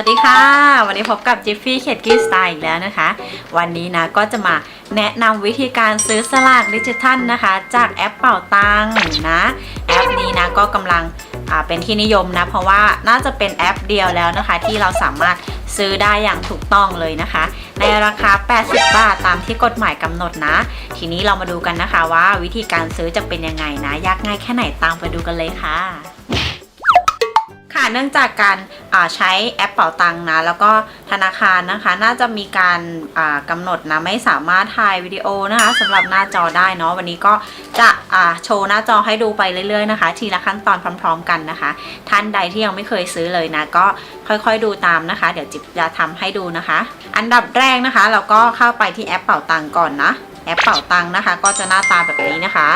วัสดีค่ะ วันนี้พบกับจิฟฟี่เคดกี้สไตล์อีกแล้วนะคะ วันนี้นะก็จะมาแนะนำวิธีการซื้อสลากดิจิทัลนะคะ จากแอปเป่าตังนะแอปนี้นะก็กำลังเป็นที่นิยมนะ เพราะว่าน่าจะเป็นแอปเดียวแล้วนะคะ ที่เราสามารถซื้อได้อย่างถูกต้องเลยนะคะ ในราคา 80 บาทตามที่กฎหมายกำหนดนะ ทีนี้เรามาดูกันนะคะว่าวิธีการซื้อจะเป็นยังไงนะ ยากง่ายแค่ไหนตามไปดูกันเลยค่ะ เนื่องจากการใช้แอปเป่าตังนะ แล้วก็ธนาคารนะคะ น่าจะมีการอ่ากำหนดนะไม่สามารถถ่ายวิดีโอนะคะสำหรับหน้าจอได้เนาะวันนี้ก็จะโชว์หน้าจอให้ดูไปเรื่อยๆนะคะ ทีละขั้นตอนพร้อม ๆ กันนะคะ ท่านใดที่ยังไม่เคยซื้อเลยนะ ก็ค่อยๆดูตามนะคะ เดี๋ยวจิบจะทำให้ดูนะคะ อันดับแรกนะคะ เราก็เข้าไปที่แอปเป่าตังก่อนนะแอปเป่าตังนะคะ ก็จะหน้าตาแบบนี้นะคะ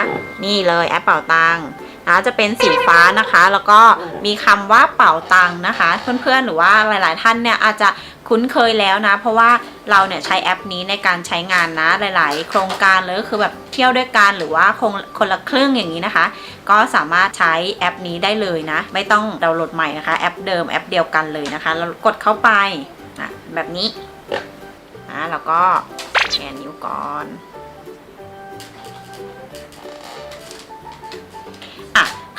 นี่เลยแอปเป่าตัง นะจะเป็นสีฟ้านะคะ แล้วก็มีคำว่าเป่าตังค์นะคะ เพื่อนๆหรือว่าหลายๆท่านเนี่ยอาจจะคุ้นเคยแล้วนะ เพราะว่าเราเนี่ยใช้แอปนี้ในการใช้งานนะหลาย ๆ โครงการเลยคือแบบเที่ยวด้วยกันหรือว่าคนคนละครึ่งอย่างนี้นะคะ ก็สามารถใช้แอปนี้ได้เลยนะ ไม่ต้องดาวน์โหลดใหม่นะคะแอปเดิมแอปเดียวกันเลยนะคะเรากดเข้าไปแบบนี้นะแล้วก็แกนนิ้วก่อน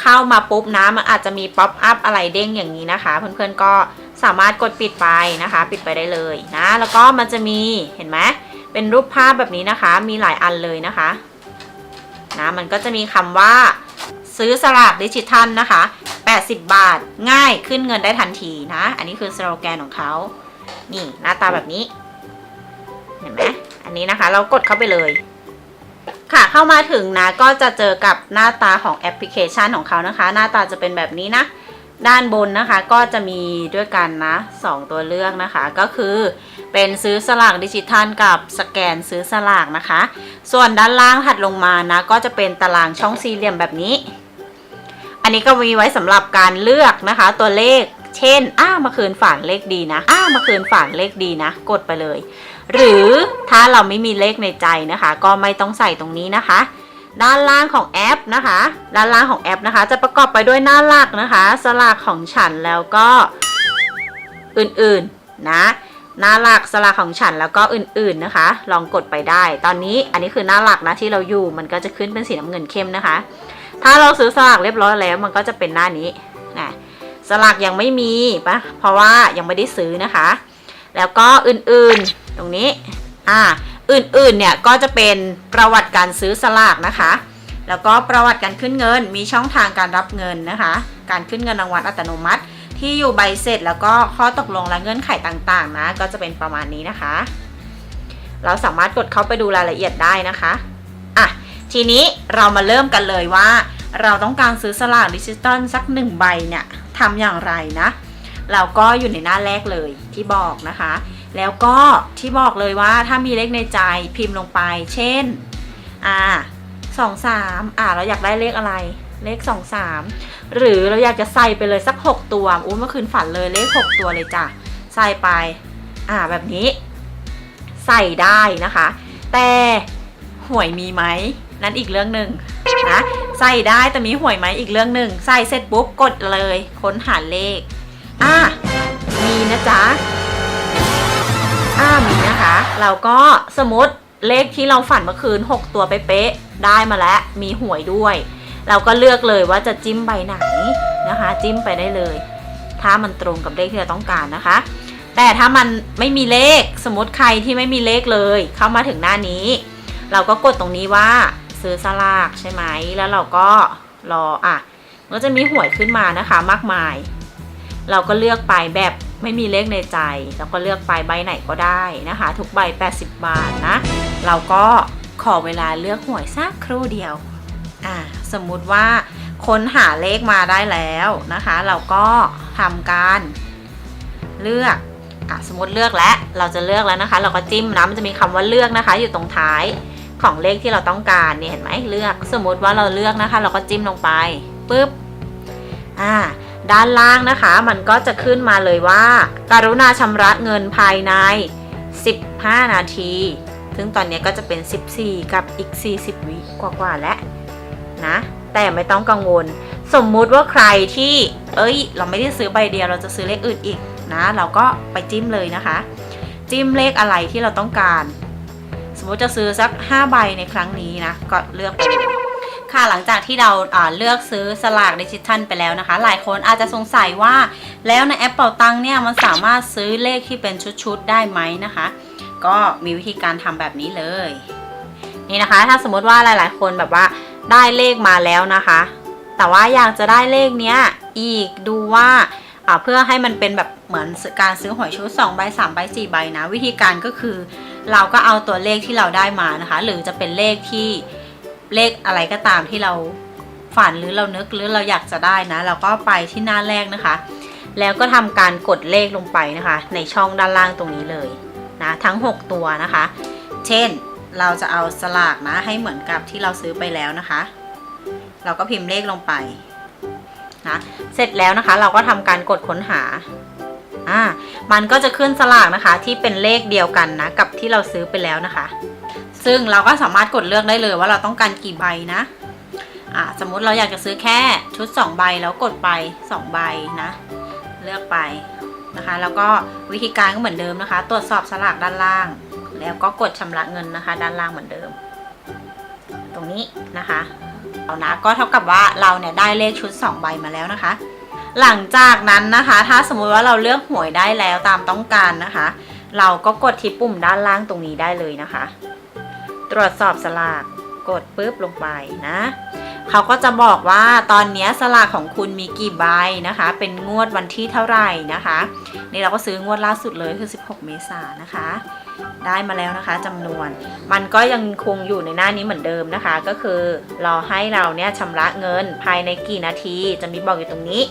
เข้ามาปุ๊บนะมันอาจจะมีป๊อปอัพอะไรเด้งอย่างนี้นะคะ เพื่อนๆก็สามารถกดปิดไปนะคะ ปิดไปได้เลยนะ แล้วก็มันจะมีเห็นไหมเป็นรูปภาพแบบนี้นะคะ มีหลายอันเลยนะคะนะมันก็จะมีคำว่าซื้อสลากดิจิทัลนะคะ 80 บาทง่ายขึ้นเงินได้ทันทีนะ อันนี้คือสโลแกนของเขานี่หน้าตาแบบนี้ เห็นไหมอันนี้นะคะ เรากดเข้าไปเลย ค่ะเข้ามาถึงนะก็จะเจอกับหน้าตาของแอปพลิเคชันของเขานะคะ หน้าตาจะเป็นแบบนี้นะ ด้านบนนะคะก็จะมีด้วยกันนะ 2 ตัวเลือกนะคะ ก็คือเป็นซื้อสลากดิจิทัลกับสแกนซื้อสลากนะคะ ส่วนด้านล่างถัดลงมานะ ก็จะเป็นตารางช่องสี่เหลี่ยมแบบนี้ อันนี้ก็มีไว้สำหรับการเลือกนะคะ ตัวเลข เช่น อ้ามาคืนฝานเลขดีนะ อ้ามาคืนฝานเลขดีนะ กดไปเลย หรือถ้าเราไม่มีเลขในใจนะคะ ก็ไม่ต้องใส่ตรงนี้นะคะ ด้านล่างของแอปนะคะ ด้านล่างของแอปนะคะ จะประกอบไปด้วยหน้าหลักนะคะ สลากของฉันแล้วก็อื่นๆนะหน้าหลักสลากของฉันแล้วก็อื่นๆนะคะ ลองกดไปได้ ตอนนี้อันนี้คือหน้าหลักนะที่เราอยู่มันก็จะขึ้นเป็นสีน้ำเงินเข้มนะคะ ถ้าเราซื้อสลากเรียบร้อยแล้วมันก็จะเป็นหน้านี้นะสลากยังไม่มีปะเพราะว่ายังไม่ได้ซื้อนะคะ แล้วก็อื่นๆ ตรงนี้ อ่า อื่นๆ เนี่ยก็จะเป็นประวัติการซื้อสลากนะคะ แล้วก็ประวัติการขึ้นเงิน มีช่องทางการรับเงินนะคะ การขึ้นเงินรางวัลอัตโนมัติ ที่อยู่ใบเสร็จแล้วก็ข้อตกลงและเงื่อนไขต่างๆ นะ ก็จะเป็นประมาณนี้นะคะ เราสามารถกดเข้าไปดูรายละเอียดได้นะคะ อะ ทีนี้เรามาเริ่มกันเลยว่า เราต้องการซื้อสลากดิจิตอลสักหนึ่งใบเนี่ยทำอย่างไรนะ เราก็อยู่ในหน้าแรกเลยที่บอกนะคะ แล้วก็ที่บอกเลยว่าถ้ามีเลขในใจพิมพ์ลงไป เช่น อ่าสองสามอ่าเราอยากได้เลขอะไร เลขสองสามหรือเราอยากจะใส่ไปเลยสักหกตัวอู้เมื่อคืนฝันเลยเลขหกตัวเลยจ้ะ ใส่ไป อ่าแบบนี้ ใส่ได้นะคะ แต่หวยมีไหมนั่นอีกเรื่องหนึ่งนะใส่ได้แต่มีหวยไหมอีกเรื่องหนึ่งใส่เสร็จปุ๊บกดเลย ค้นหาเลข อ่ามีนะจ๊ะ อ่ามีนะคะ เราก็สมมติเลขที่เราฝันเมื่อคืน 6 ตัวไปเป๊ะได้มาแล้วมีหวยด้วย เราก็เลือกเลยว่าจะจิ้มใบไหนนะคะ จิ้มไปได้เลย ถ้ามันตรงกับเลขที่เราต้องการนะคะ แต่ถ้ามันไม่มีเลขสมมติใครที่ไม่มีเลขเลย เข้ามาถึงหน้านี้ เราก็กดตรงนี้ว่าซื้อสลากใช่ไหมแล้วเราก็รออะก็จะมีหวยขึ้นมานะคะมากมาย เราก็เลือกไปแบบ ไม่มีเลขในใจเราก็เลือกไปใบไหนก็ได้นะคะ ทุกใบ 80 บาทนะ เราก็ขอเวลาเลือกหวยสักครู่เดียวอ่าสมมุติว่าค้นหาเลขมาได้แล้วนะคะ เราก็ทำการเลือกอะสมมติเลือกแล้วเราจะเลือกแล้วนะคะ เราก็จิ้มนะมันจะมีคำว่าเลือกนะคะ อยู่ตรงท้ายของเลขที่เราต้องการเนี่ยเห็นไหมเลือก สมมติว่าเราเลือกนะคะ เราก็จิ้มลงไปปุ๊บอ่า ด้านล่างนะคะ มันก็จะขึ้นมาเลยว่า การุณาชำระเงินภายใน 15 นาที ซึ่งตอนนี้ก็จะเป็น 14 กับอีก 40 วิกว่าๆแล้วนะ แต่ไม่ต้องกังวล สมมุติว่าใครที่ เอ้ย เราไม่ได้ซื้อใบเดียว เราจะซื้อเลขอื่นอีกนะ เราก็ไปจิ้มเลยนะคะ จิ้มเลขอะไรที่เราต้องการ สมมติจะซื้อสัก 5 ใบในครั้งนี้นะ ก็เลือกไปเลย ค่ะหลังจากที่เราาเลือกซื้อสลากดิจิทัลไปแล้วนะคะ หลายคนอาจจะสงสัยว่า แล้วในแอปเป่าตังเนี่ยมันสามารถซื้อเลขที่เป็นชุดๆได้ไหมนะคะ ก็มีวิธีการทำแบบนี้เลย นี่นะคะ ถ้าสมมติว่าหลาย ๆ คนแบบว่าได้เลขมาแล้วนะคะ แต่ว่าอยากจะได้เลขเนี้ยอีกดูว่าอ่าเพื่อให้มันเป็นแบบเหมือนการซื้อหวยชุด2ใบ3ใบ4ใบนะ วิธีการก็คือ เราก็เอาตัวเลขที่เราได้มานะคะ หรือจะเป็นเลขที่ เลขอะไรก็ตามที่เราฝันหรือเรานึกหรือเราอยากจะได้นะ เราก็ไปที่หน้าแรกนะคะ แล้วก็ทำการกดเลขลงไปนะคะ ในช่องด้านล่างตรงนี้เลยนะทั้ง 6 ตัวนะคะ เช่นเราจะเอาสลากนะให้เหมือนกับที่เราซื้อไปแล้วนะคะ เราก็พิมพ์เลขลงไปนะเสร็จแล้วนะคะ เราก็ทำการกดค้นหาอ่ามันก็จะขึ้นสลากนะคะที่เป็นเลขเดียวกันนะกับที่เราซื้อไปแล้วนะคะ ซึ่งเราก็สามารถกดเลือกได้เลยว่าเราต้องการกี่ใบนะอ่าสมมุติเราอยากจะซื้อแค่ชุด 2 ใบแล้วกดไป 2 ใบนะ เลือกไปนะคะ แล้วก็วิธีการก็เหมือนเดิมนะคะ ตรวจสอบสลากด้านล่าง แล้วก็กดชำระเงินนะคะ ด้านล่างเหมือนเดิม ตรงนี้นะคะเอานะก็เท่ากับว่าเราเนี่ยได้เลขชุด 2 ใบมาแล้วนะคะ หลังจากนั้นนะคะ ถ้าสมมุติว่าเราเลือกหวยได้แล้วตามต้องการนะคะ เราก็กดที่ปุ่มด้านล่างตรงนี้ได้เลยนะคะ ตรวจสอบสลากกดปุ๊บลงไปนะ เขาก็จะบอกว่าตอนนี้สลากของคุณมีกี่ใบนะคะ เป็นงวดวันที่เท่าไหร่นะคะ นี่เราก็ซื้องวดล่าสุดเลยคือ 16 เมษายนนะคะ ได้มาแล้วนะคะจำนวน มันก็ยังคงอยู่ในหน้านี้เหมือนเดิมนะคะ ก็คือรอให้เราเนี่ยชำระเงินภายในกี่นาที จะมีบอกอยู่ตรงนี้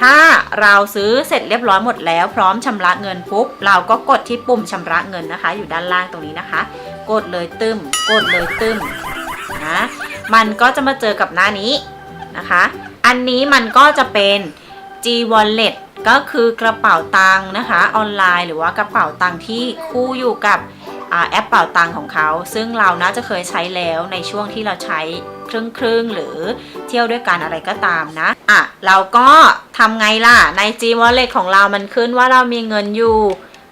ถ้าเราซื้อเสร็จเรียบร้อยหมดแล้ว พร้อมชำระเงินปุ๊บเราก็กดที่ปุ่มชำระเงินนะคะ อยู่ด้านล่างตรงนี้นะคะ กดเลยตึมกดเลยตึมนะมันก็จะมาเจอกับหน้านี้นะคะ อันนี้มันก็จะเป็น G Wallet ก็คือกระเป๋าตังค์นะคะออนไลน์หรือว่ากระเป๋าตังค์ที่คู่อยู่กับอแอปเป๋าตังค์ของเขา ซึ่งเราน่าจะเคยใช้แล้วในช่วงที่เราใช้ครึ่งครึ่งหรือเที่ยวด้วยกันอะไรก็ตามนะ อะ เราก็ทำไงล่ะ ใน G Wallet ของเรามันขึ้นว่าเรามีเงินอยู่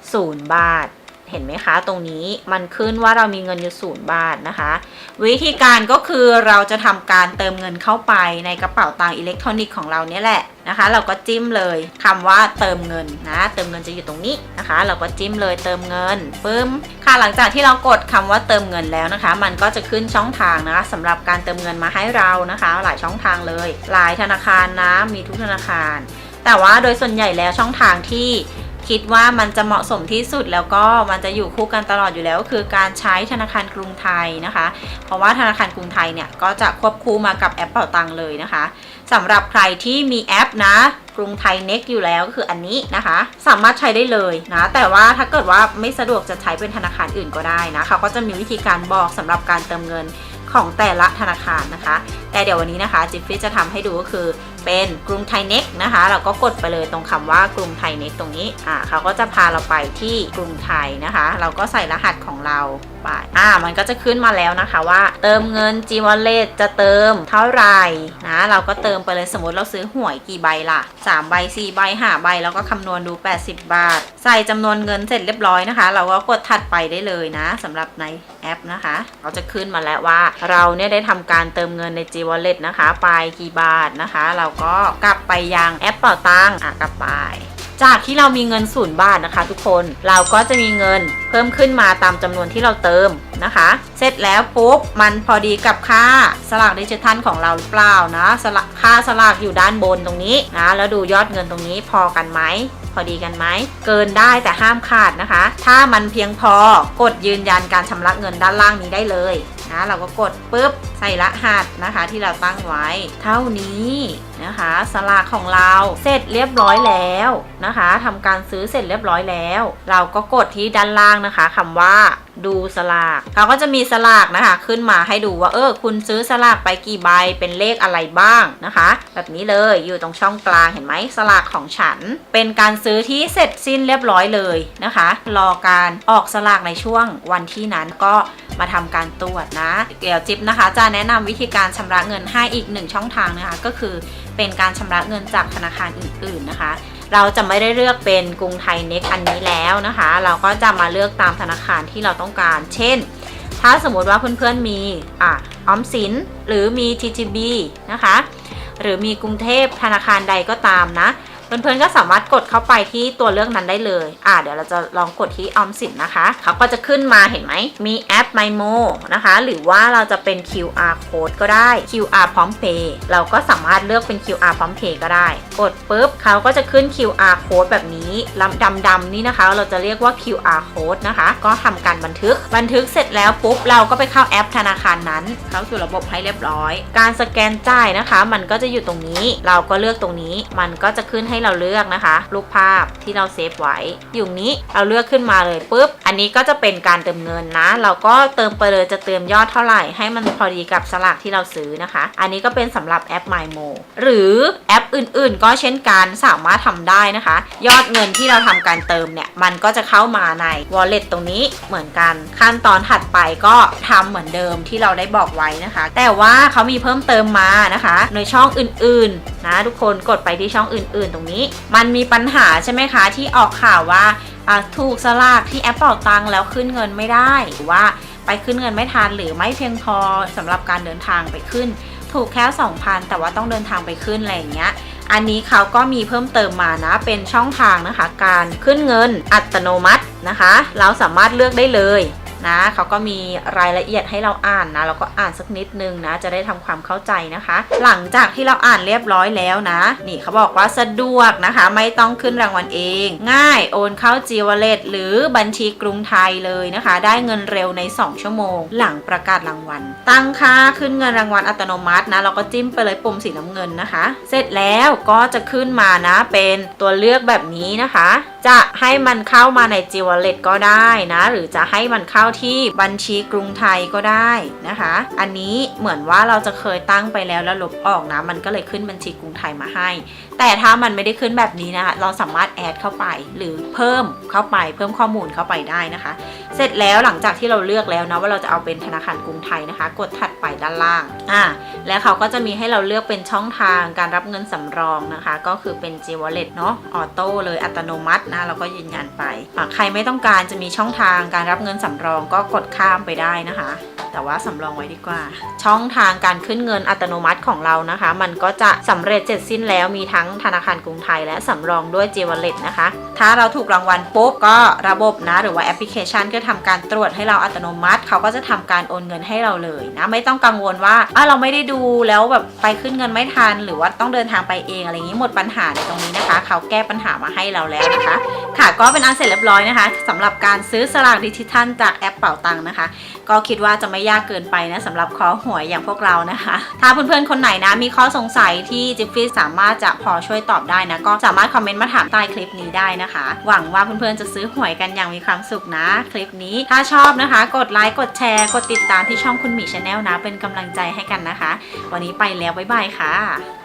0 บาท เห็นไหมคะ ตรงนี้มันขึ้นว่าเรามีเงินอยู่ศูนย์บาทนะคะ วิธีการก็คือเราจะทำการเติมเงินเข้าไปในกระเป๋าตังค์อิเล็กทรอนิกส์ของเราเนี่ยแหละนะคะ เราก็จิ้มเลยคำว่าเติมเงินนะเติมเงินจะอยู่ตรงนี้นะคะ เราก็จิ้มเลยเติมเงินปึ้มค่ะหลังจากที่เรากดคำว่าเติมเงินแล้วนะคะ มันก็จะขึ้นช่องทางนะคะสำหรับการเติมเงินมาให้เรานะคะ หลายช่องทางเลย หลายธนาคารนะมีทุกธนาคาร แต่ว่าโดยส่วนใหญ่แล้วช่องทางที่ คิดว่ามันจะเหมาะสมที่สุดแล้วก็มันจะอยู่คู่กันตลอดอยู่แล้วก็คือการใช้ธนาคารกรุงไทยนะคะ เพราะว่าธนาคารกรุงไทยเนี่ยก็จะควบคู่มากับแอปเป่าตังเลยนะคะสำหรับใครที่มีแอปนะกรุงไทยเน็กอยู่แล้วก็คืออันนี้นะคะ สามารถใช้ได้เลยนะ แต่ว่าถ้าเกิดว่าไม่สะดวกจะใช้เป็นธนาคารอื่นก็ได้นะเขาก็จะมีวิธีการบอกสำหรับการเติมเงิน ของแต่ละธนาคารนะคะ แต่เดี๋ยววันนี้นะคะจิฟฟี่จะทำให้ดูก็คือเป็นกรุงไทยเน็กนะคะ เราก็กดไปเลยตรงคำว่ากรุงไทยเน็กตรงนี้อ่าเขาก็จะพาเราไปที่กรุงไทยนะคะ เราก็ใส่รหัสของเรา ไป อ่า มันก็จะขึ้นมาแล้วนะคะว่า เติมเงิน G Wallet จะเติมเท่าไหร่นะ เราก็เติมไปเลยสมมติเราซื้อหวยกี่ใบล่ะ3ใบ4ใบ5ใบแล้วก็คำนวณดู 80 บาท ใส่จำนวนเงินเสร็จเรียบร้อยนะคะ เราก็กดถัดไปได้เลยนะสำหรับในแอปนะคะเราจะขึ้นมาแล้วว่า เราเนี่ยได้ทำการเติมเงินใน G Wallet นะคะ ไปกี่บาทนะคะ เราก็กลับไปยังแอปเป่าตังค์อะกลับไป จากที่เรามีเงินศูนย์บาทนะคะ ทุกคนเราก็จะมีเงินเพิ่มขึ้นมาตามจำนวนที่เราเติมนะคะ เสร็จแล้วปุ๊บมันพอดีกับค่าสลากดิจิทัลของเราหรือเปล่านะสลากค่าสลากอยู่ด้านบนตรงนี้นะแล้วดูยอดเงินตรงนี้พอกันไหมพอดีกันไหม เกินได้แต่ห้ามขาดนะคะ ถ้ามันเพียงพอกดยืนยันการชำระเงินด้านล่างนี้ได้เลย นะเราก็กดปุ๊บใส่รหัสนะคะ ที่เราตั้งไว้ เท่านี้นะคะ สลากของเราเสร็จเรียบร้อยแล้วนะคะทำการซื้อเสร็จเรียบร้อยแล้ว เราก็กดที่ด้านล่างนะคะคำว่า ดูสลากเขาก็จะมีสลากนะคะ ขึ้นมาให้ดูว่าเออคุณซื้อสลากไปกี่ใบเป็นเลขอะไรบ้างนะคะ แบบนี้เลยอยู่ตรงช่องกลางเห็นไหมสลากของฉัน เป็นการซื้อที่เสร็จสิ้นเรียบร้อยเลยนะคะ รอการออกสลากในช่วงวันที่นั้นก็มาทำการตรวจนะ เดี๋ยวจิ๊บนะคะ จะแนะนำวิธีการชำระเงินให้อีกหนึ่งช่องทางนะคะ ก็คือเป็นการชำระเงินจากธนาคารอื่น ๆนะคะ เราจะไม่ได้เลือกเป็นกรุงไทยเน็กอันนี้แล้วนะคะ เราก็จะมาเลือกตามธนาคารที่เราต้องการ เช่น ถ้าสมมติว่าเพื่อนๆมีอออมสินหรือมี TTB นะคะ หรือมีกรุงเทพธนาคารใดก็ตามนะ เพื่อนๆก็สามารถกดเข้าไปที่ตัวเลือกนั้นได้เลย อ่าเดี๋ยวเราจะลองกดที่ออมสินนะคะเขาก็จะขึ้นมาเห็นไหม มีแอป MyMo นะคะ หรือว่าเราจะเป็น QR code ก็ได้ QR พร้อม Pay เราก็สามารถเลือกเป็น QR พร้อม Pay ก็ได้ กดปุ๊บเขาก็จะขึ้น QR code แบบนี้ลำดำๆนี่นะคะ เราจะเรียกว่า QR code นะคะ ก็ทำการบันทึก บันทึกเสร็จแล้วปุ๊บเราก็ไปเข้าแอปธนาคารนั้น เข้าสู่ระบบให้เรียบร้อย การสแกนจ่ายนะคะ มันก็จะอยู่ตรงนี้ เราก็เลือกตรงนี้ มันก็จะขึ้นให้เราเลือกนะคะ รูปภาพที่เราเซฟไว้ อยู่นี้เราเลือกขึ้นมาเลยปุ๊บ อันนี้ก็จะเป็นการเติมเงินนะ เราก็เติมไปเลยจะเติมยอดเท่าไหร่ ให้มันพอดีกับสลากที่เราซื้อนะคะ อันนี้ก็เป็นสำหรับแอป MyMo หรือแอปอื่นๆ ก็เช่นกันสามารถทำได้นะคะ ยอดเงินที่เราทำการเติมเนี่ย มันก็จะเข้ามาใน wallet ตรงนี้เหมือนกัน ขั้นตอนถัดไปก็ทำเหมือนเดิมที่เราได้บอกไว้นะคะ แต่ว่าเขามีเพิ่มเติมมานะคะ ในช่องอื่นๆ นะทุกคนกดไปที่ช่องอื่น ๆ ตรงนี้มันมีปัญหาใช่ไหมคะ ที่ออกข่าวว่าถูกสลากที่แอปเป่าตังแล้วขึ้นเงินไม่ได้หรือว่าไปขึ้นเงินไม่ทันหรือไม่เพียงพอสำหรับการเดินทางไปขึ้น ถูกแค่ 2,000 แต่ว่าต้องเดินทางไปขึ้นอะไรอย่างเงี้ยอันนี้เขาก็มีเพิ่มเติมมานะ เป็นช่องทางนะคะ การขึ้นเงินอัตโนมัตินะคะ เราสามารถเลือกได้เลย นะเขาก็มีรายละเอียดให้เราอ่านนะเราก็อ่านสักนิดนึงนะ จะได้ทำความเข้าใจนะคะ หลังจากที่เราอ่านเรียบร้อยแล้วนะ นี่เขาบอกว่าสะดวกนะคะ ไม่ต้องขึ้นรางวัลเอง ง่ายโอนเข้าจีวเลตหรือบัญชีกรุงไทยเลยนะคะ ได้เงินเร็วใน 2 ชั่วโมง หลังประกาศรางวัล ตั้งค่าขึ้นเงินรางวัลอัตโนมัตินะ เราก็จิ้มไปเลยปุ่มสีน้ำเงินนะคะ เสร็จแล้วก็จะขึ้นมานะเป็นตัวเลือกแบบนี้นะคะ จะให้มันเข้ามาในจีวเลตก็ได้นะ หรือจะให้มันเข้าที่บัญชีกรุงไทยก็ได้นะคะ อันนี้เหมือนว่าเราจะเคยตั้งไปแล้วแล้วลบออกนะ มันก็เลยขึ้นบัญชีกรุงไทยมาให้ แต่ถ้ามันไม่ได้ขึ้นแบบนี้นะคะ เราสามารถแอดเข้าไป หรือเพิ่มเข้าไป เพิ่มข้อมูลเข้าไปได้นะคะ เสร็จแล้วหลังจากที่เราเลือกแล้วนะว่าเราจะเอาเป็นธนาคารกรุงไทยนะคะ กดถัดไปด้านล่าง อ่า แล้วเขาก็จะมีให้เราเลือกเป็นช่องทางการรับเงินสำรองนะคะ ก็คือเป็น G Wallet เนาะออโต้เลยอัตโนมัตินะ เราก็ยืนยันไป ใครไม่ต้องการจะมีช่องทางการรับเงินสำรองก็กดข้ามไปได้นะคะ แต่ว่าสำรองไว้ดีกว่า ช่องทางการขึ้นเงินอัตโนมัติของเรานะคะ มันก็จะสำเร็จเสร็จสิ้นแล้วมีทั้งธนาคารกรุงไทยและสำรองด้วย j w a l l e t นะคะ ถ้าเราถูกรางวัลปุ๊บก็ระบบนะ หรือว่าแอปพลิเคชันก็ทำการตรวจให้เราอัตโนมัติ เขาก็จะทำการโอนเงินให้เราเลยนะ ไม่ต้องกังวลว่าอะเราไม่ได้ดูแล้วแบบไปขึ้นเงินไม่ทัน หรือว่าต้องเดินทางไปเองอะไรอย่างนี้หมดปัญหาในตรงนี้นะคะ เขาแก้ปัญหามาให้เราแล้วนะคะ ค่ะก็เป็นอันเสร็จเรียบร้อยนะคะสำหรับการซื้อสลากดิจิทัลจากแอปเป่าตังค์นะคะ ก็คิดว่าจะไม่ยากเกินไปนะสำหรับคอหวยอย่างพวกเรานะคะ ถ้าเพื่อนๆคนไหนนะมีข้อสงสัยที่จิฟฟี่สามารถจะพอช่วยตอบได้นะ ก็สามารถคอมเมนต์มาถามใต้คลิปนี้ได้นะคะ หวังว่าเพื่อนๆจะซื้อหวยกันอย่างมีความสุขนะ คลิปนี้ถ้าชอบนะคะ กดไลค์กดแชร์กดติดตามที่ช่องคุณหมีชาแนลนะ เป็นกำลังใจให้กันนะคะ วันนี้ไปแล้วบ๊ายบายค่ะ